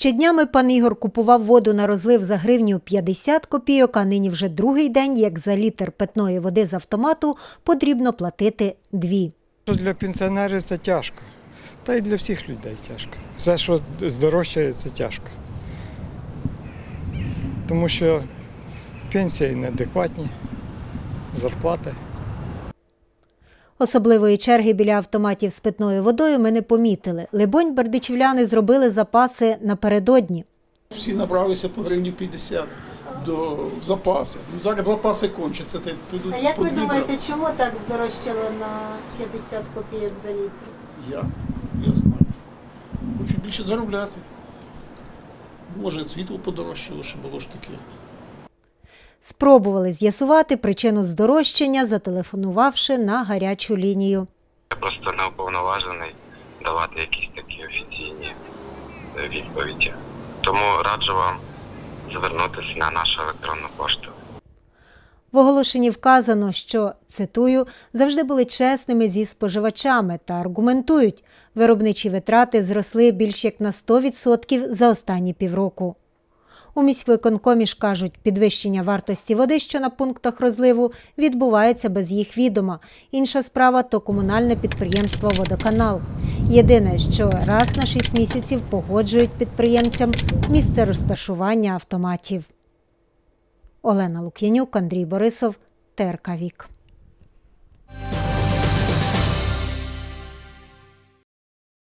Ще днями пан Ігор купував воду на розлив за гривню 50 копійок, а нині вже другий день, як за літр питної води з автомату потрібно платити дві. Для пенсіонерів це тяжко. Та й для всіх людей тяжко. Все, що здорожчає, це тяжко. Тому що пенсії неадекватні, зарплати. Особливої черги біля автоматів з питною водою ми не помітили. Либонь, бердичівляни зробили запаси напередодні. Всі набралися по гривні 50 до запаси. Ну, зараз запаси кончаться, та підуть А як ви думаєте, чому так здорожчало на 50 копійок за літр? Я, я знаю. Хочу більше заробляти. Може, світло подорожчало, що було ж таке. Спробували з'ясувати причину здорожчання, зателефонувавши на гарячу лінію. Я просто не уповноважений давати якісь такі офіційні відповіді. Тому раджу вам звернутися на нашу електронну пошту. В оголошенні вказано, що цитую завжди були чесними зі споживачами та аргументують, виробничі витрати зросли більш як на 100% за останні півроку. У міськвиконкомі ж кажуть, підвищення вартості води, що на пунктах розливу, відбувається без їх відома. Інша справа то комунальне підприємство Водоканал. Єдине, що раз на 6 місяців погоджують підприємцям місце розташування автоматів. Олена Лук'янюк, Андрій Борисов, ТРК Вік.